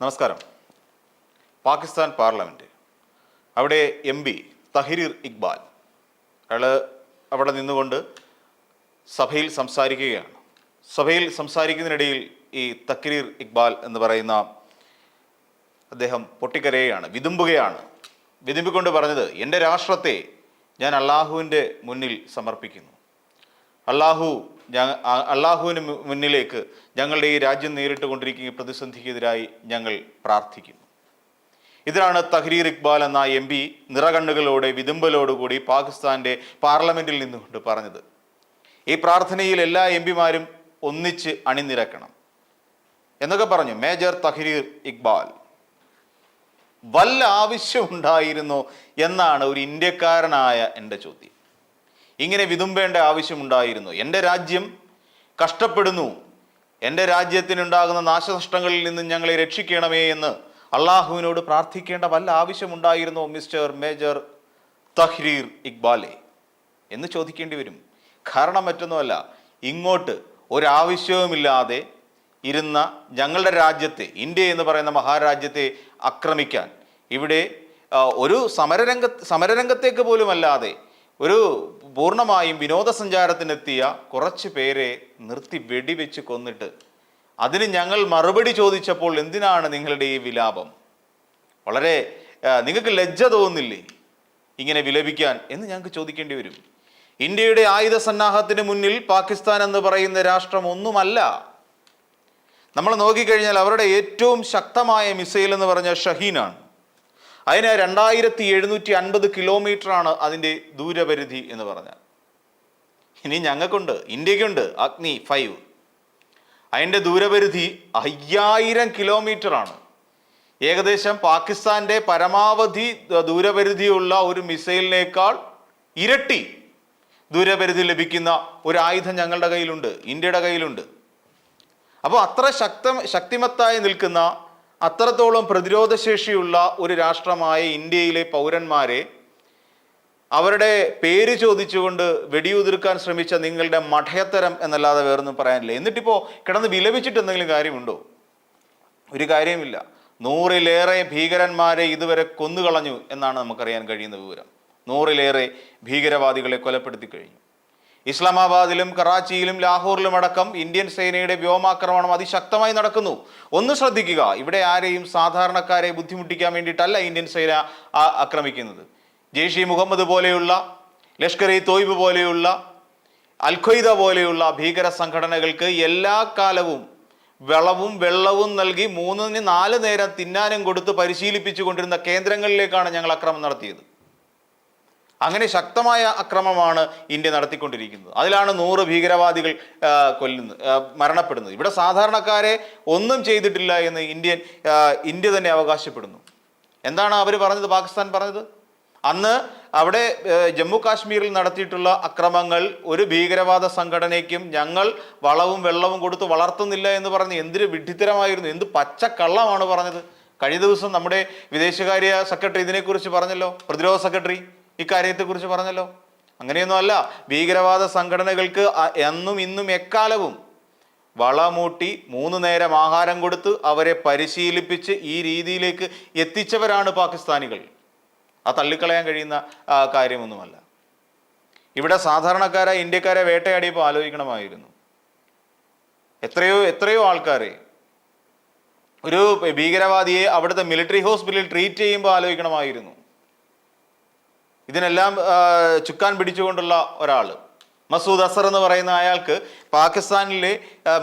നമസ്കാരം. പാകിസ്ഥാൻ പാർലമെന്റ് അവിടെ M P Tahrir Iqbal. അയാൾ അവിടെ നിന്നുകൊണ്ട് സഭയിൽ സംസാരിക്കുകയാണ്. സഭയിൽ സംസാരിക്കുന്നതിനിടയിൽ ഈ തക്രീർ ഇക്ബാൽ എന്ന് പറയുന്ന അദ്ദേഹം പൊട്ടിക്കരയുകയാണ് വിതുമ്പുകയാണ്. വിതുമ്പിക്കൊണ്ട് പറഞ്ഞത് എന്റെ രാഷ്ട്രത്തെ ഞാൻ അള്ളാഹുവിന്റെ മുന്നിൽ സമർപ്പിക്കുന്നു. അള്ളാഹു അള്ളാഹുവിന് മുന്നിലേക്ക് ഞങ്ങളുടെ ഈ രാജ്യം നേരിട്ട് കൊണ്ടിരിക്കുന്ന പ്രതിസന്ധിക്കെതിരായി ഞങ്ങൾ പ്രാർത്ഥിക്കുന്നു. ഇതിലാണ് തഹ്രീർ ഇക്ബാൽ എന്ന എം പി നിറകണ്ണുകളോടെ വിതുമ്പലോടുകൂടി പാകിസ്ഥാന്റെ പാർലമെന്റിൽ നിന്നുകൊണ്ട് പറഞ്ഞത്. ഈ പ്രാർത്ഥനയിൽ എല്ലാ എം പിമാരും ഒന്നിച്ച് അണിനിരക്കണം. എന്നൊക്കെ പറഞ്ഞു മേജർ തഹ്രീർ ഇക്ബാൽ വല്ല ആവശ്യമുണ്ടായിരുന്നോ എന്നാണ് ഒരു ഇന്ത്യക്കാരനായ എന്റെ ചോദ്യം. ഇങ്ങനെ വിതുമ്പേണ്ട ആവശ്യമുണ്ടായിരുന്നു. എന്റെ രാജ്യം കഷ്ടപ്പെടുന്നു. എന്റെ രാജ്യത്തിനുണ്ടാകുന്ന നാശനഷ്ടങ്ങളിൽ നിന്ന് ഞങ്ങളെ രക്ഷിക്കണമേ എന്ന് അള്ളാഹുവിനോട് പ്രാർത്ഥിക്കേണ്ട വല്ല ആവശ്യമുണ്ടായിരുന്നോ മിസ്റ്റർ മേജർ തഹ്രീർ ഇക്ബാലെ? എന്ന് ചോദിക്കേണ്ടി വരും. കാരണം മറ്റൊന്നുമല്ല ഇങ്ങോട്ട് ഒരാവശ്യവുമില്ലാതെ ഇരുന്ന ഞങ്ങളുടെ രാജ്യത്തെ ഇന്ത്യ എന്ന് പറയുന്ന മഹാരാജ്യത്തെ ആക്രമിക്കാൻ. ഇവിടെ ഒരു സമരരംഗ സമരരംഗത്തേക്ക് പോലും അല്ലാതെ ഒരു പൂർണമായും വിനോദസഞ്ചാരത്തിനെത്തിയ കുറച്ച് പേരെ നിർത്തി വെടിവെച്ച് കൊന്നിട്ട് അതിന് ഞങ്ങൾ മറുപടി ചോദിച്ചപ്പോൾ എന്തിനാണ് നിങ്ങളുടെ ഈ വിലാപം? വളരെ നിങ്ങൾക്ക് ലജ്ജ തോന്നില്ലേ ഇങ്ങനെ വിലപിക്കാൻ എന്ന് ഞങ്ങൾക്ക് ചോദിക്കേണ്ടി വരും. ഇന്ത്യയുടെ ആയുധ സന്നാഹത്തിന് മുന്നിൽ പാകിസ്ഥാൻ എന്ന് പറയുന്ന രാഷ്ട്രം ഒന്നുമല്ല. നമ്മൾ നോക്കിക്കഴിഞ്ഞാൽ അവരുടെ ഏറ്റവും ശക്തമായ മിസൈൽ എന്ന് പറഞ്ഞ ഷഹീനാണ്. അതിന് രണ്ടായിരത്തി എഴുന്നൂറ്റി അൻപത് കിലോമീറ്ററാണ് അതിന്റെ ദൂരപരിധി എന്ന് പറഞ്ഞാൽ. ഇനി ഞങ്ങൾക്കുണ്ട് ഇന്ത്യക്കുണ്ട് അഗ്നി ഫൈവ് അതിന്റെ ദൂരപരിധി അയ്യായിരം കിലോമീറ്ററാണ്. ഏകദേശം പാകിസ്ഥാന്റെ പരമാവധി ദൂരപരിധിയുള്ള ഒരു മിസൈലിനേക്കാൾ ഇരട്ടി ദൂരപരിധി ലഭിക്കുന്ന ഒരു ആയുധം ഞങ്ങളുടെ കയ്യിലുണ്ട് ഇന്ത്യയുടെ കയ്യിലുണ്ട്. അപ്പോൾ അത്ര ശക്ത ശക്തിമത്തായി നിൽക്കുന്ന അത്രത്തോളം പ്രതിരോധശേഷിയുള്ള ഒരു രാഷ്ട്രമായ ഇന്ത്യയിലെ പൗരന്മാരെ അവരുടെ പേര് ചോദിച്ചുകൊണ്ട് വെടിയുതിർക്കാൻ ശ്രമിച്ച നിങ്ങളുടെ മഠയത്തരം എന്നല്ലാതെ വേറൊന്നും പറയാനില്ല. എന്നിട്ടിപ്പോൾ കിടന്ന് വിലപിച്ചിട്ട് എന്തെങ്കിലും കാര്യമുണ്ടോ? ഒരു കാര്യമില്ല. നൂറിലേറെ ഭീകരന്മാരെ ഇതുവരെ കൊന്നുകളഞ്ഞു എന്നാണ് നമുക്കറിയാൻ കഴിയുന്ന വിവരം. നൂറിലേറെ ഭീകരവാദികളെ കൊലപ്പെടുത്തി കഴിഞ്ഞു. ഇസ്ലാമാബാദിലും കറാച്ചിയിലും ലാഹോറിലും അടക്കം ഇന്ത്യൻ സേനയുടെ വ്യോമാക്രമണം അതിശക്തമായി നടക്കുന്നു. ഒന്ന് ശ്രദ്ധിക്കുക ഇവിടെ ആരെയും സാധാരണക്കാരെ ബുദ്ധിമുട്ടിക്കാൻ വേണ്ടിയിട്ടല്ല ഇന്ത്യൻ സേന ആക്രമിക്കുന്നത്. ജെയ്ഷി മുഹമ്മദ് പോലെയുള്ള ലഷ്കർ ഇ തോയ്ബ് പോലെയുള്ള അൽഖയ്ദ പോലെയുള്ള ഭീകര സംഘടനകൾക്ക് എല്ലാ കാലവും വെളവും വെള്ളവും നൽകി മൂന്നിന് നാല് നേരം തിന്നാനും കൊടുത്ത് പരിശീലിപ്പിച്ചു കൊണ്ടിരുന്ന കേന്ദ്രങ്ങളിലേക്കാണ് ഞങ്ങൾ അക്രമം നടത്തിയത്. അങ്ങനെ ശക്തമായ അക്രമമാണ് ഇന്ത്യ നടത്തിക്കൊണ്ടിരിക്കുന്നത്. അതിലാണ് നൂറ് ഭീകരവാദികൾ കൊല്ലുന്നത് മരണപ്പെടുന്നത്. ഇവിടെ സാധാരണക്കാരെ ഒന്നും ചെയ്തിട്ടില്ല എന്ന് ഇന്ത്യൻ ഇന്ത്യ തന്നെ അവകാശപ്പെടുന്നു. എന്താണ് അവർ പറഞ്ഞത്? പാകിസ്ഥാൻ പറഞ്ഞത്? അന്ന് അവിടെ ജമ്മു കാശ്മീരിൽ നടത്തിയിട്ടുള്ള അക്രമങ്ങൾ ഒരു ഭീകരവാദ സംഘടനയ്ക്കും ഞങ്ങൾ വളവും വെള്ളവും കൊടുത്ത് വളർത്തുന്നില്ല എന്ന് പറഞ്ഞ് എന്തൊരു വിഡ്ഢിത്തരമായിരുന്നു എന്ത് പച്ചക്കള്ളമാണ് പറഞ്ഞത്. കഴിഞ്ഞ ദിവസം നമ്മുടെ വിദേശകാര്യ സെക്രട്ടറി ഇതിനെക്കുറിച്ച് പറഞ്ഞല്ലോ പ്രതിരോധ സെക്രട്ടറി. ഇക്കാര്യത്തെക്കുറിച്ച് പറഞ്ഞല്ലോ. അങ്ങനെയൊന്നും അല്ല ഭീകരവാദ സംഘടനകൾക്ക് എന്നും ഇന്നും എക്കാലവും വളമൂട്ടി മൂന്ന് നേരം ആഹാരം കൊടുത്ത് അവരെ പരിശീലിപ്പിച്ച് ഈ രീതിയിലേക്ക് എത്തിച്ചവരാണ് പാകിസ്ഥാനികൾ. ആ തള്ളിക്കളയാൻ കഴിയുന്ന കാര്യമൊന്നുമല്ല. ഇവിടെ സാധാരണക്കാരായ ഇന്ത്യക്കാരെ വേട്ടയാടിയപ്പോൾ ആലോചിക്കണമായിരുന്നു. എത്രയോ എത്രയോ ആൾക്കാരെ ഒരു ഭീകരവാദിയെ അവിടുത്തെ മിലിറ്ററി ഹോസ്പിറ്റലിൽ ട്രീറ്റ് ചെയ്യുമ്പോൾ ആലോചിക്കണമായിരുന്നു. ഇതിനെല്ലാം ചുക്കാൻ പിടിച്ചുകൊണ്ടുള്ള ഒരാൾ മസൂദ് അസർ എന്ന് പറയുന്ന അയാൾക്ക് പാകിസ്ഥാനിലെ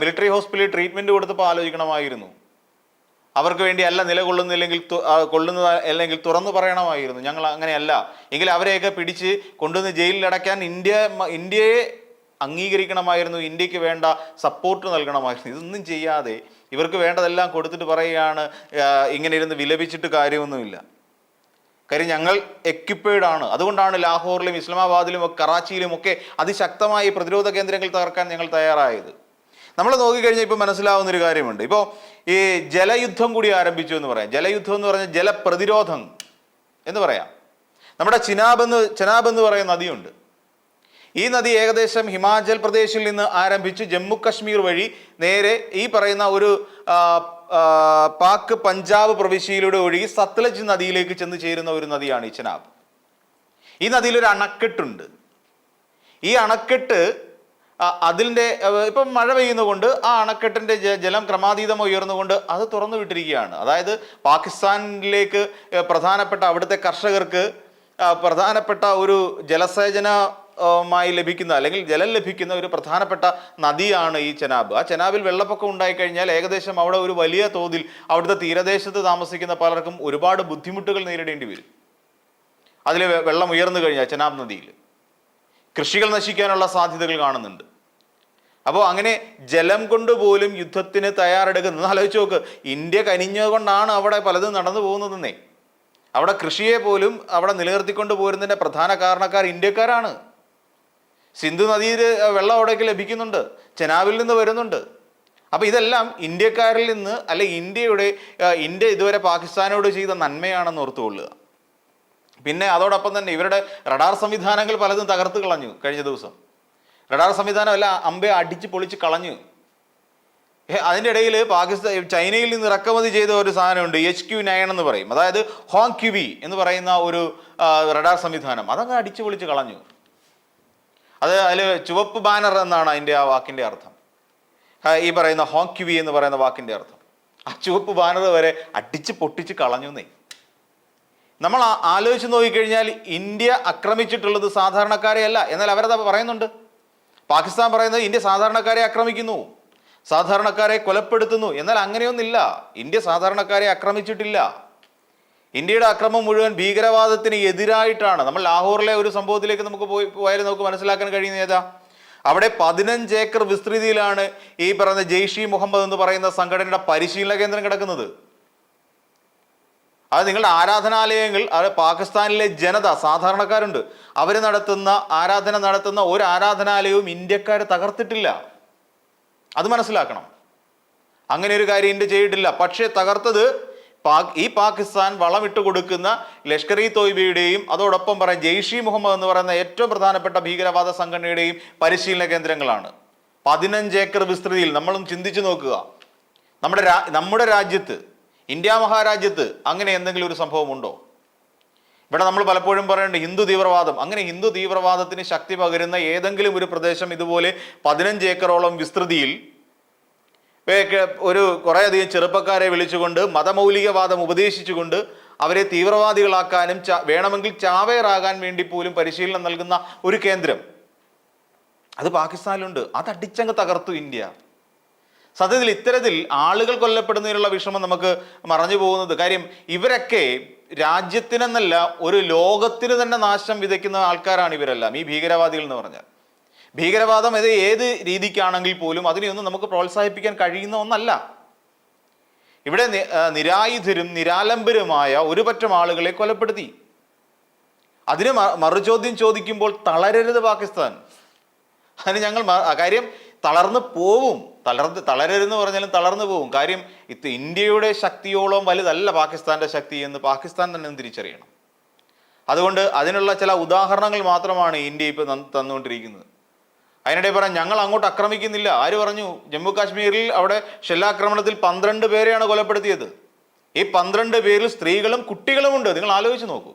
മിലിറ്ററി ഹോസ്പിറ്റലിൽ ട്രീറ്റ്മെന്റ് കൊടുത്തപ്പോൾ ആലോചിക്കണമായിരുന്നു. അവർക്ക് വേണ്ടി അല്ല നിലകൊള്ളുന്നില്ലെങ്കിൽ കൊള്ളുന്നത് അല്ലെങ്കിൽ തുറന്നു പറയണമായിരുന്നു. ഞങ്ങൾ അങ്ങനെയല്ല. എങ്കിൽ അവരെയൊക്കെ പിടിച്ച് കൊണ്ടുവന്ന് ജയിലിൽ അടയ്ക്കാൻ ഇന്ത്യ ഇന്ത്യയെ അംഗീകരിക്കണമായിരുന്നു. ഇന്ത്യയ്ക്ക് വേണ്ട സപ്പോർട്ട് നൽകണമായിരുന്നു. ഇതൊന്നും ചെയ്യാതെ ഇവർക്ക് വേണ്ടതെല്ലാം കൊടുത്തിട്ട് പറയുകയാണ് ഇങ്ങനെ ഇരുന്ന് വിലപിച്ചിട്ട് കാര്യമൊന്നുമില്ല. കാര്യം ഞങ്ങൾ എക്യുപ്പേഡ് ആണ്. അതുകൊണ്ടാണ് ലാഹോറിലും ഇസ്ലാമാബാദിലും കറാച്ചിയിലും ഒക്കെ അതിശക്തമായി പ്രതിരോധ കേന്ദ്രങ്ങൾ തകർക്കാൻ ഞങ്ങൾ തയ്യാറായത്. നമ്മൾ നോക്കിക്കഴിഞ്ഞാൽ ഇപ്പോൾ മനസ്സിലാവുന്ന ഒരു കാര്യമുണ്ട്. ഇപ്പോൾ ഈ ജലയുദ്ധം കൂടി ആരംഭിച്ചു എന്ന് പറയാം. ജലയുദ്ധം എന്ന് പറഞ്ഞാൽ ജലപ്രതിരോധം എന്ന് പറയാം. നമ്മുടെ ചിനാബ് എന്ന് ചിനാബ് എന്ന് പറയുന്ന നദിയുണ്ട്. ഈ നദി ഏകദേശം ഹിമാചൽ പ്രദേശിൽ നിന്ന് ആരംഭിച്ച് ജമ്മു കശ്മീർ വഴി നേരെ ഈ പറയുന്ന ഒരു പാക് പഞ്ചാബ് പ്രവിശ്യയിലൂടെ ഒഴുകി സത്ലജ് നദിയിലേക്ക് ചെന്ന് ചേരുന്ന ഒരു നദിയാണ് ഈ ചെനാബ്. ഈ നദിയിൽ ഒരു അണക്കെട്ടുണ്ട്. ഈ അണക്കെട്ട് അതിന്റെ ഇപ്പം മഴ പെയ്യുന്നതുകൊണ്ട് ആ അണക്കെട്ടിന്റെ ജലം ക്രമാതീതം ഉയർന്നുകൊണ്ട് അത് തുറന്നു വിട്ടിരിക്കുകയാണ്. അതായത് പാകിസ്ഥാനിലേക്ക് പ്രധാനപ്പെട്ട അവിടുത്തെ കർഷകർക്ക് പ്രധാനപ്പെട്ട ഒരു ജലസേചന മായി ലഭിക്കുന്ന അല്ലെങ്കിൽ ജലം ലഭിക്കുന്ന ഒരു പ്രധാനപ്പെട്ട നദിയാണ് ഈ ചെനാബ്. ആ ചെനാബിൽ വെള്ളപ്പൊക്കം ഉണ്ടായിക്കഴിഞ്ഞാൽ ഏകദേശം അവിടെ ഒരു വലിയ തോതിൽ അവിടുത്തെ തീരദേശത്ത് താമസിക്കുന്ന പലർക്കും ഒരുപാട് ബുദ്ധിമുട്ടുകൾ നേരിടേണ്ടി വരും. അതിൽ വെള്ളം ഉയർന്നു കഴിഞ്ഞാൽ ചെനാബ് നദിയിൽ. കൃഷികൾ നശിക്കാനുള്ള സാധ്യതകൾ കാണുന്നുണ്ട്. അപ്പോൾ അങ്ങനെ ജലം കൊണ്ട് പോലും യുദ്ധത്തിന് തയ്യാറെടുക്കുന്നത് ആലോചിച്ച് നോക്ക്. ഇന്ത്യ കനിഞ്ഞുകൊണ്ടാണ് അവിടെ പലതും നടന്നു പോകുന്നതെന്നേ. അവിടെ കൃഷിയെ പോലും അവിടെ നിലനിർത്തിക്കൊണ്ട് പോരുന്നതിന്റെ പ്രധാന കാരണക്കാർ ഇന്ത്യക്കാരാണ്. സിന്ധു നദിയിൽ വെള്ളം അവിടേക്ക് ലഭിക്കുന്നുണ്ട്. ചെനാബിൽ നിന്ന് വരുന്നുണ്ട്. അപ്പോൾ ഇതെല്ലാം ഇന്ത്യക്കാരിൽ നിന്ന് അല്ലെ ഇന്ത്യയുടെ ഇന്ത്യ ഇതുവരെ പാകിസ്ഥാനോട് ചെയ്ത നന്മയാണെന്ന് ഓർത്തുകൊള്ളുക. പിന്നെ അതോടൊപ്പം തന്നെ ഇവരുടെ റഡാർ സംവിധാനങ്ങൾ പലതും തകർത്ത് കളഞ്ഞു കഴിഞ്ഞ ദിവസം. റഡാർ സംവിധാനം എല്ലാം അമ്പെ അടിച്ച് പൊളിച്ച് കളഞ്ഞു. അതിന്റെ ഇടയിൽ പാകിസ്ഥാൻ ചൈനയിൽ നിന്ന് ഇറക്കുമതി ചെയ്ത ഒരു സാധനമുണ്ട് എച്ച് ക്യു നയൻ എന്ന് പറയും. അതായത് ഹോങ് ക്യുവി എന്ന് പറയുന്ന ഒരു റഡാർ സംവിധാനം. അതങ്ങ് അടിച്ച് പൊളിച്ച് കളഞ്ഞു. അത് അതിൽ ചുവപ്പ് ബാനർ എന്നാണ് അതിന്റെ ആ വാക്കിന്റെ അർത്ഥം. ഈ പറയുന്ന ഹോക്യുവി എന്ന് പറയുന്ന വാക്കിന്റെ അർത്ഥം. ആ ചുവപ്പ് ബാനർ വരെ അടിച്ച് പൊട്ടിച്ച് കളഞ്ഞു നീ നമ്മൾ ആലോചിച്ച് നോക്കിക്കഴിഞ്ഞാൽ ഇന്ത്യ ആക്രമിച്ചിട്ടുള്ളത് സാധാരണക്കാരെ അല്ല എന്നാൽ അവരത് പറയുന്നുണ്ട്. പാകിസ്ഥാൻ പറയുന്നത് ഇന്ത്യ സാധാരണക്കാരെ ആക്രമിക്കുന്നു. സാധാരണക്കാരെ കൊലപ്പെടുത്തുന്നു. എന്നാൽ അങ്ങനെയൊന്നില്ല ഇന്ത്യ സാധാരണക്കാരെ ആക്രമിച്ചിട്ടില്ല. ഇന്ത്യയുടെ അക്രമം മുഴുവൻ ഭീകരവാദത്തിന് എതിരായിട്ടാണ്. നമ്മൾ ലാഹോറിലെ ഒരു സംഭവത്തിലേക്ക് നമുക്ക് പോയി പോയാലും നമുക്ക് മനസ്സിലാക്കാൻ കഴിയുന്ന ഏതാ? അവിടെ പതിനഞ്ച് ഏക്കർ വിസ്തൃതിയിലാണ് ഈ പറയുന്ന ജെയ്ഷി മുഹമ്മദ് എന്ന് പറയുന്ന സംഘടനയുടെ പരിശീലന കേന്ദ്രം കിടക്കുന്നത്. അത് നിങ്ങളുടെ ആരാധനാലയങ്ങൾ അത് പാകിസ്ഥാനിലെ ജനത സാധാരണക്കാരുണ്ട്. അവർ നടത്തുന്ന ആരാധന നടത്തുന്ന ഒരു ആരാധനാലയവും ഇന്ത്യക്കാർ തകർത്തിട്ടില്ല. അത് മനസ്സിലാക്കണം. അങ്ങനെ ഒരു കാര്യം ഇന്ത്യ ചെയ്തിട്ടില്ല. പക്ഷേ തകർത്തത് ഈ പാകിസ്ഥാൻ വളമിട്ട് കൊടുക്കുന്ന ലഷ്കർ ഇ തോയ്ബയുടെയും അതോടൊപ്പം പറയാം ജെയ്ഷി മുഹമ്മദ് എന്ന് പറയുന്ന ഏറ്റവും പ്രധാനപ്പെട്ട ഭീകരവാദ സംഘടനയുടെയും പരിശീലന കേന്ദ്രങ്ങളാണ്. പതിനഞ്ച് ഏക്കർ വിസ്തൃതിയിൽ നമ്മളും ചിന്തിച്ചു നോക്കുക. നമ്മുടെ നമ്മുടെ രാജ്യത്ത് ഇന്ത്യ മഹാരാജ്യത്ത് അങ്ങനെ എന്തെങ്കിലും ഒരു സംഭവമുണ്ടോ? ഇവിടെ നമ്മൾ പലപ്പോഴും പറയുന്നുണ്ട് ഹിന്ദു തീവ്രവാദം. അങ്ങനെ ഹിന്ദു തീവ്രവാദത്തിന് ശക്തി പകരുന്ന ഏതെങ്കിലും ഒരു പ്രദേശം ഇതുപോലെ പതിനഞ്ച് ഏക്കറോളം വിസ്തൃതിയിൽ ഒരു കുറേയധികം ചെറുപ്പക്കാരെ വിളിച്ചുകൊണ്ട് മതമൗലികവാദം ഉപദേശിച്ചുകൊണ്ട് അവരെ തീവ്രവാദികളാക്കാനും വേണമെങ്കിൽ ചാവേറാകാൻ വേണ്ടി പോലും പരിശീലനം നൽകുന്ന ഒരു കേന്ദ്രം. അത് പാകിസ്ഥാനിലുണ്ട്. അത് അടിച്ചങ്ങ് തകർത്തു ഇന്ത്യ. സത്യത്തിൽ ഇത്തരത്തിൽ ആളുകൾ കൊല്ലപ്പെടുന്നതിനുള്ള വിഷമം നമുക്ക് മറഞ്ഞു പോകുന്നത്. കാര്യം ഇവരൊക്കെ രാജ്യത്തിനെന്നല്ല ഒരു ലോകത്തിന് തന്നെ നാശം വിതയ്ക്കുന്ന ആൾക്കാരാണ് ഇവരെല്ലാം. ഈ ഭീകരവാദികൾ എന്ന് പറഞ്ഞാൽ. ഭീകരവാദം ഇത് ഏത് രീതിക്കാണെങ്കിൽ പോലും അതിനെയൊന്നും നമുക്ക് പ്രോത്സാഹിപ്പിക്കാൻ കഴിയുന്ന ഒന്നല്ല. ഇവിടെ നിരായുധരും നിരാലംബരുമായ ഒരു പറ്റം ആളുകളെ കൊലപ്പെടുത്തി. അതിന് മറുചോദ്യം ചോദിക്കുമ്പോൾ തളരരുത് പാകിസ്ഥാൻ. അതിന് ഞങ്ങൾ കാര്യം തളർന്ന് പോവും. തളർന്ന് തളരരുതെന്ന് പറഞ്ഞാലും തളർന്നു പോവും. കാര്യം ഇത് ഇന്ത്യയുടെ ശക്തിയോളം വലുതല്ല പാകിസ്ഥാന്റെ ശക്തി എന്ന് പാകിസ്ഥാൻ തന്നെ തിരിച്ചറിയണം. അതുകൊണ്ട് അതിനുള്ള ചില ഉദാഹരണങ്ങൾ മാത്രമാണ് ഇന്ത്യ ഇപ്പോൾ തന്നുകൊണ്ടിരിക്കുന്നത്. അതിനിടെ പറയാം ഞങ്ങൾ അങ്ങോട്ട് ആക്രമിക്കുന്നില്ല. ആര് പറഞ്ഞു? ജമ്മു കാശ്മീരിൽ അവിടെ ഷെല്ലാക്രമണത്തിൽ പന്ത്രണ്ട് പേരെയാണ് കൊലപ്പെടുത്തിയത്. ഈ പന്ത്രണ്ട് പേരിൽ സ്ത്രീകളും കുട്ടികളുമുണ്ട് നിങ്ങൾ ആലോചിച്ച് നോക്കൂ.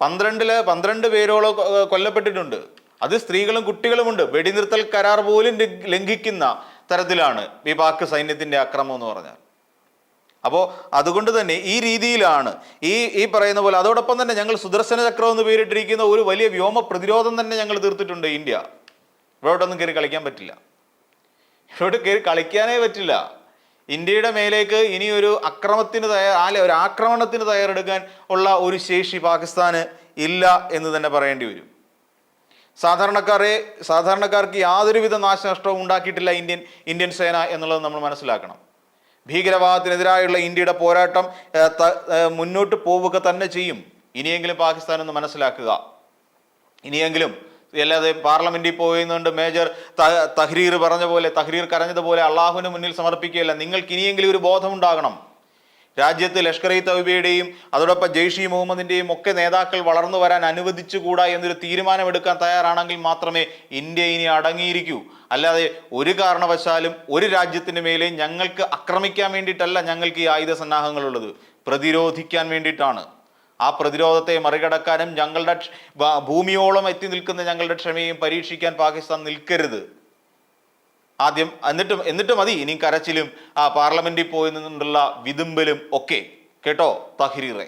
പന്ത്രണ്ടിൽ പന്ത്രണ്ട് പേരോളം കൊല്ലപ്പെട്ടിട്ടുണ്ട്. അത് സ്ത്രീകളും കുട്ടികളുമുണ്ട് വെടിനിർത്തൽ കരാർ പോലും ലംഘിക്കുന്ന തരത്തിലാണ് ഈ പാക് സൈന്യത്തിന്റെ അക്രമം എന്ന് പറഞ്ഞാൽ. അപ്പോൾ അതുകൊണ്ട് തന്നെ ഈ രീതിയിലാണ് ഈ ഈ പറയുന്ന പോലെ അതോടൊപ്പം തന്നെ ഞങ്ങൾ സുദർശന ചക്രം എന്ന് പേരിട്ടിരിക്കുന്ന ഒരു വലിയ വ്യോമ പ്രതിരോധം തന്നെ ഞങ്ങൾ തീർത്തിട്ടുണ്ട് ഇന്ത്യ. ഇവിടോട്ടൊന്നും കയറി കളിക്കാൻ പറ്റില്ല. ഇവിടെ കയറി കളിക്കാനേ പറ്റില്ല. ഇന്ത്യയുടെ മേലേക്ക് ഇനി ഒരു അക്രമത്തിന് തയ്യാർ അല്ലെ ഒരു ആക്രമണത്തിന് തയ്യാറെടുക്കാൻ ഉള്ള ഒരു ശേഷി പാകിസ്ഥാന് ഇല്ല എന്ന് തന്നെ പറയേണ്ടി വരും. സാധാരണക്കാരെ സാധാരണക്കാർക്ക് യാതൊരുവിധ നാശനഷ്ടവും ഉണ്ടാക്കിയിട്ടില്ല ഇന്ത്യൻ ഇന്ത്യൻ സേന എന്നുള്ളത് നമ്മൾ മനസ്സിലാക്കണം. ഭീകരവാദത്തിനെതിരായുള്ള ഇന്ത്യയുടെ പോരാട്ടം മുന്നോട്ട് പോവുക തന്നെ ചെയ്യും. ഇനിയെങ്കിലും പാകിസ്ഥാൻ ഒന്ന് മനസ്സിലാക്കുക. ഇനിയെങ്കിലും അല്ലാതെ പാർലമെന്റിൽ പോയിന്നുകൊണ്ട് മേജർ തഹ്രീർ പറഞ്ഞ പോലെ തഹ്രീർ കരഞ്ഞതുപോലെ അള്ളാഹുവിന് മുന്നിൽ സമർപ്പിക്കുകയല്ല. നിങ്ങൾക്ക് ഇനിയെങ്കിലും ഒരു ബോധമുണ്ടാകണം. രാജ്യത്ത് ലഷ്കർ ഇ തൗബയുടെയും അതോടൊപ്പം ജെയ്ഷി മുഹമ്മദിന്റെയും ഒക്കെ നേതാക്കൾ വളർന്നു വരാൻ അനുവദിച്ചുകൂടാ എന്നൊരു തീരുമാനമെടുക്കാൻ തയ്യാറാണെങ്കിൽ മാത്രമേ ഇന്ത്യ ഇനി അടങ്ങിയിരിക്കൂ. അല്ലാതെ ഒരു കാരണവശാലും ഒരു രാജ്യത്തിന് മേലെ ഞങ്ങൾക്ക് ആക്രമിക്കാൻ വേണ്ടിയിട്ടല്ല ഞങ്ങൾക്ക് ഈ ആയുധ സന്നാഹങ്ങളുള്ളത്. പ്രതിരോധിക്കാൻ വേണ്ടിയിട്ടാണ്. ആ പ്രതിരോധത്തെ മറികടക്കാനും ഞങ്ങളുടെ ഭൂമിയോളം എത്തി നിൽക്കുന്ന ഞങ്ങളുടെ ക്ഷമയും പരീക്ഷിക്കാൻ പാകിസ്ഥാൻ നിൽക്കരുത്. ആദ്യം എന്നിട്ടും എന്നിട്ട് മതി. ഇനി കരച്ചിലും ആ പാർലമെന്റിൽ പോയി നിന്നുള്ള വിതുമ്പലും ഒക്കെ. കേട്ടോ തഹ്രീറെ?